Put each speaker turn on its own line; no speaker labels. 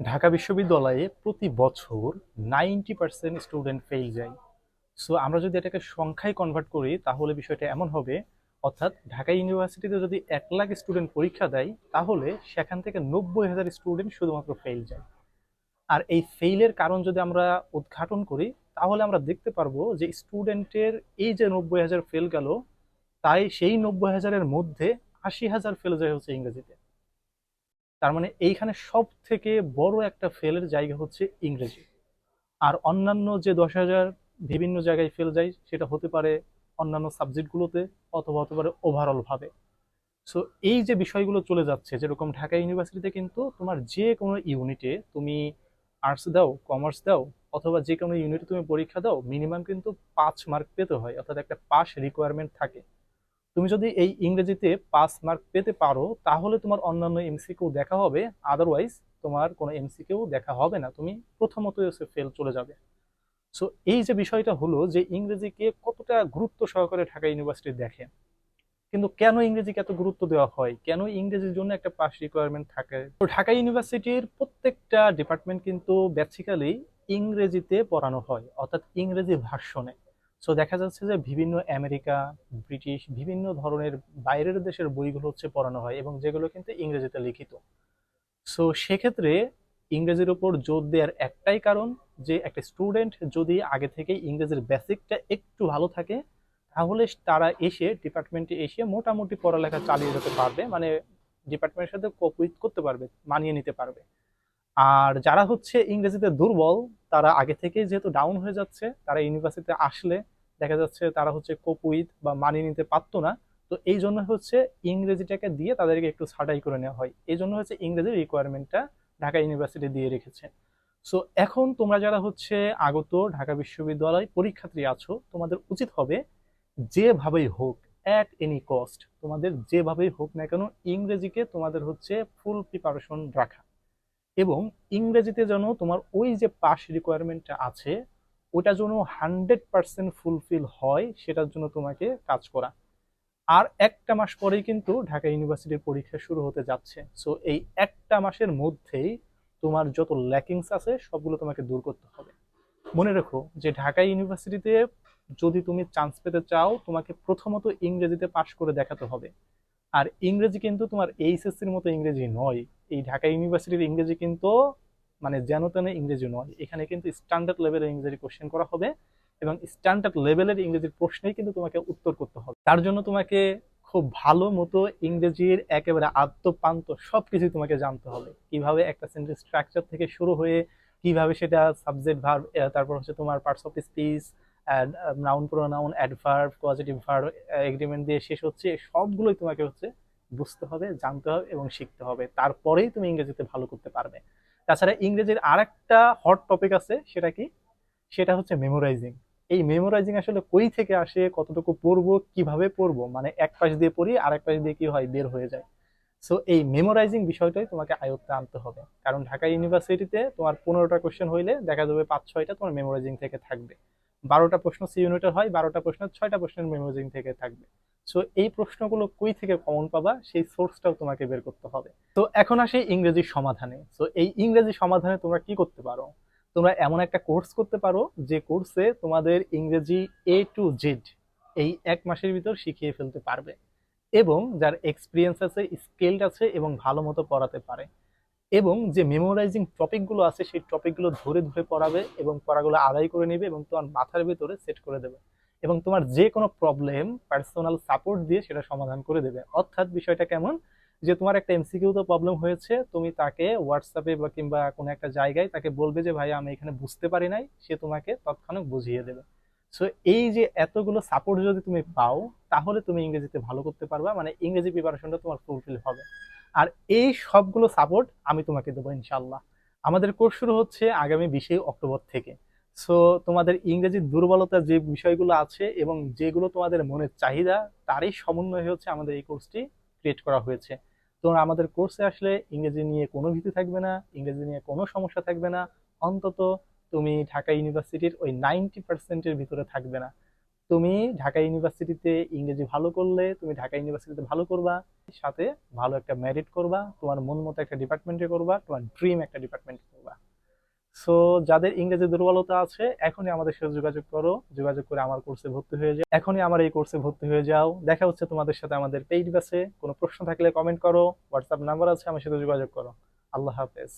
ঢাকা বিশ্ববিদ্যালয়ে প্রতি বছর নাইনটি পার্সেন্ট স্টুডেন্ট ফেল যায়। সো আমরা যদি এটাকে সংখ্যায় কনভার্ট করি, তাহলে বিষয়টা এমন হবে, অর্থাৎ ঢাকা ইউনিভার্সিটিতে যদি এক লাখ স্টুডেন্ট পরীক্ষা দেয়, তাহলে সেখান থেকে নব্বই হাজার স্টুডেন্ট শুধুমাত্র ফেল যায়। আর এই ফেইলের কারণ যদি আমরা উদ্ঘাটন করি, তাহলে আমরা দেখতে পারব যে স্টুডেন্টের এই যে নব্বই হাজার ফেল গেল, তাই সেই নব্বই হাজারের মধ্যে আশি হাজার ফেল যায় হচ্ছে ইংরেজিতে। তার মানে এইখানে সব থেকে বড় একটা ফেলের জায়গা হচ্ছে ইংরেজি। আর অন্যান্য যে দশ হাজার বিভিন্ন জায়গায় ফেল যায়, সেটা হতে পারে অন্যান্য সাবজেক্টগুলোতে অথবা হতে পারে ওভারঅল ভাবে। সো এই যে বিষয়গুলো চলে যাচ্ছে, যেরকম ঢাকা ইউনিভার্সিটিতে কিন্তু তোমার যে কোনো ইউনিটে তুমি আর্টস দাও কমার্স দাও, অথবা যে কোনো ইউনিটে তুমি পরীক্ষা দাও মিনিমাম কিন্তু পাঁচ মার্ক পেতে হয়, অর্থাৎ একটা পাস রিকোয়ারমেন্ট থাকে। তুমি যদি এই ইংরেজিতে পাস মার্ক পেতে পারো, তাহলে তোমার অন্যান্য এমসিকিউ দেখা হবে। আদারওয়াইজ তোমার কোনো এমসিকিউ দেখা হবে না। তুমি প্রথমত ফেল চলে যাবে। সো এই যে বিষয়টা হলো যে ইংরেজিকে কতটা গুরুত্ব সহকারে ঢাকা ইউনিভার্সিটি দেখে। কিন্তু কেন ইংরেজিকে এত গুরুত্ব দেওয়া হয়? কেন ইংরেজির জন্য একটা পাস রিকোয়ারমেন্ট থাকে? তো ঢাকা ইউনিভার্সিটির প্রত্যেকটা ডিপার্টমেন্ট কিন্তু বেসিক্যালি ইংরেজিতে পড়ানো হয়, অর্থাৎ ইংরেজি ভার্সনে সো দেখা যাচ্ছে যে বিভিন্ন আমেরিকা ব্রিটিশ বিভিন্ন ধরনের বাইরের দেশের বইগুলো হচ্ছে পড়ানো হয় এবং যেগুলো কিন্তু ইংরেজিতে লিখিত। সো সেক্ষেত্রে ইংরেজির উপর জোর দেওয়ার একটাই কারণ যে একটা স্টুডেন্ট যদি আগে থেকে ইংরেজির বেসিকটা একটু ভালো থাকে, তাহলে তারা এসে ডিপার্টমেন্টে এসে মোটামুটি পড়ালেখা চালিয়ে যেতে পারবে মানে ডিপার্টমেন্টের সাথে কোপুইট করতে পারবে, মানিয়ে নিতে পারবে। আর যারা হচ্ছে ইংরেজিতে দুর্বল, তারা আগে থেকে যেহেতু ডাউন হয়ে যাচ্ছে, তারা ইউনিভার্সিটিতে আসলে দেখা যাচ্ছে তারা হচ্ছে কোপুইত বা মানিয়ে নিতে পারতো না। তো এই জন্য হচ্ছে ইংরেজিটাকে দিয়ে তাদেরকে একটু ছাঁটাই করে নেওয়া হয়। এই জন্য হচ্ছে ইংরেজির রিকোয়ারমেন্টটা ঢাকা ইউনিভার্সিটি দিয়ে রেখেছে। সো এখন তোমরা যারা হচ্ছে আগত ঢাকা বিশ্ববিদ্যালয় পরীক্ষার্থী আছো, তোমাদের উচিত হবে যেভাবেই হোক অ্যাট এনি কস্ট তোমাদের যেভাবেই হোক না কেন ইংরেজিকে তোমাদের হচ্ছে ফুল প্রিপারেশন রাখা। এবং ইংরেজিতে যেন তোমার ওই যে পাস রিকোয়ারমেন্টটা আছে ওটা যেন হান্ড্রেড পার্সেন্ট ফুলফিল হয়, সেটার জন্য তোমাকে কাজ করা। আর একটা মাস পরেই কিন্তু ঢাকা ইউনিভার্সিটির পরীক্ষা শুরু হতে যাচ্ছে। সো এই একটা মাসের মধ্যেই তোমার যত ল্যাকিংস আছে, সবগুলো তোমাকে দূর করতে হবে। মনে রেখো যে ঢাকা ইউনিভার্সিটিতে যদি তুমি চান্স পেতে চাও, তোমাকে প্রথমত ইংরেজিতে পাশ করে দেখাতে হবে। আর ইংরেজি কিন্তু তোমার এইচএসসির মতো ইংরেজি নয়। এই ঢাকা ইউনিভার্সিটির ইংরেজি কিন্তু মানে যেন তেন ইংরেজি নয়, এখানে কিন্তু স্ট্যান্ডার্ড লেভেলের ইংরেজি কোশ্চেন করা হবে এবং স্ট্যান্ডার্ড লেভেলের ইংরেজির প্রশ্নেই কিন্তু তোমাকে উত্তর করতে হবে। তার জন্য তোমাকে খুব ভালো মতো ইংরেজির একেবারে আত্মপান্ত সবকিছু তোমাকে জানতে হবে। কীভাবে একটা সেন্টেন্স স্ট্রাকচার থেকে শুরু হয়ে কীভাবে সেটা সাবজেক্ট ভার্ব তারপর হচ্ছে তোমার parts of speech noun pronoun adverb positive verb agreement দিয়ে শেষ হচ্ছে, সবগুলোই তোমাকে হচ্ছে বুঝতে হবে, জানতে হবে এবং শিখতে হবে। তারপরেই তুমি ইংরেজিতে ভালো করতে পারবে। তাছাড়া ইংরেজির আর একটা হট টপিক আছে, সেটা কি? সেটা হচ্ছে মেমোরাইজিং এই মেমোরাইজিং আসলে কই থেকে আসে, কতটুকু পড়ব, কীভাবে পড়ব? মানে এক পাশ দিয়ে পড়ি আর এক পাশ দিয়ে কি হয়, বের হয়ে যায়। সো এই মেমোরাইজিং বিষয়টাই তোমাকে আয়ত্তে আনতে হবে। কারণ ঢাকা ইউনিভার্সিটিতে তোমার পনেরোটা কোশ্চেন হইলে দেখা যাবে পাঁচ ছয়টা তোমার মেমোরাইজিং থেকে থাকবে। বারোটা প্রশ্ন সি ইউনিটের হয়, বারোটা প্রশ্ন ছয়টা প্রশ্নের মেমোরাইজিং থেকে থাকবে। সো এই প্রশ্নগুলো কই থেকে কমন পাবা? সেই সোর্সটাও তোমাকে বের করতে হবে। তো এখন আসে ইংরেজি সমাধানে। সো এই ইংরেজি সমাধানে তোমরা কি করতে পারো? তোমরা এমন একটা কোর্স করতে পারো, যে কোর্সে তোমাদের ইংরেজি এ টু জেড এই এক মাসের ভিতর শিখিয়ে ফেলতে পারবে। এবং যার এক্সপিরিয়েন্স আছে স্কিল্ড আছে এবং ভালো মতো পড়াতে পারে। এবং যে মেমোরাইজিং টপিকগুলো আছে, সেই টপিকগুলো ধরে ধরে পড়াবে এবং পড়াগুলো আদায় করে নেবে এবং তোমার মাথার ভেতরে সেট করে দেবে এবং তোমার যে কোনো প্রবলেম পার্সোনাল সাপোর্ট দিয়ে সেটা সমাধান করে দেবে। অর্থাৎ বিষয়টা কেমন? যে তোমার একটা এমসিকিউ তো প্রবলেম হয়েছে, তুমি তাকে হোয়াটসঅ্যাপে বা কিংবা কোনো একটা জায়গায় তাকে বলবে যে, ভাই, আমি এখানে বুঝতে পারি নাই। সে তোমাকে তৎক্ষণাৎ বুঝিয়ে দেবে। সো এই যে এতগুলো সাপোর্ট যদি তুমি পাও, তাহলে তুমি ইংরেজিতে ভালো করতে পারবা মানে ইংরেজি প্রিপারেশনটা তোমার ফুলফিল হবে। আর এই সবগুলো সাপোর্ট আমি তোমাকে দেবো ইনশাল্লাহ আমাদের কোর্স শুরু হচ্ছে আগামী বিশে অক্টোবর থেকে। সো তোমাদের ইংরেজির দুর্বলতা যে বিষয়গুলো আছে এবং যেগুলো তোমাদের মনের চাহিদা, তারই সমন্বয় হচ্ছে আমাদের এই কোর্সটি ক্রিয়েট করা হয়েছে। তোমরা আমাদের কোর্সে আসলে ইংরেজি নিয়ে কোনো ভীতি থাকবে না, ইংরেজি নিয়ে কোনো সমস্যা থাকবে না। অন্তত তুমি ঢাকা ইউনিভার্সিটির ওই নাইনটি পার্সেন্টের ভিতরে থাকবে না। তুমি ঢাকা ইউনিভার্সিটিতে ইংরেজি ভালো করলে, তুমি ঢাকা ইউনিভার্সিটিতে ভালো করবা, সাথে ভালো একটা মেরিট করবা, তোমার মন মতো একটা ডিপার্টমেন্টে করবা, তোমার ড্রিম একটা ডিপার্টমেন্টে করবা। সো যাদের ইংরেজি দুর্বলতা আছে, এখনই আমাদের সাথে যোগাযোগ করো, যোগাযোগ করে আমার কোর্সে ভর্তি হয়ে যাও। এখনই আমার এই কোর্সে ভর্তি হয়ে যাও। দেখা হচ্ছে তোমাদের সাথে আমাদের পেইড ব্যাচে কোনো প্রশ্ন থাকলে কমেন্ট করো হোয়াটসঅ্যাপ নাম্বার আছে, আমার সাথে যোগাযোগ করো। আল্লাহ হাফেজ।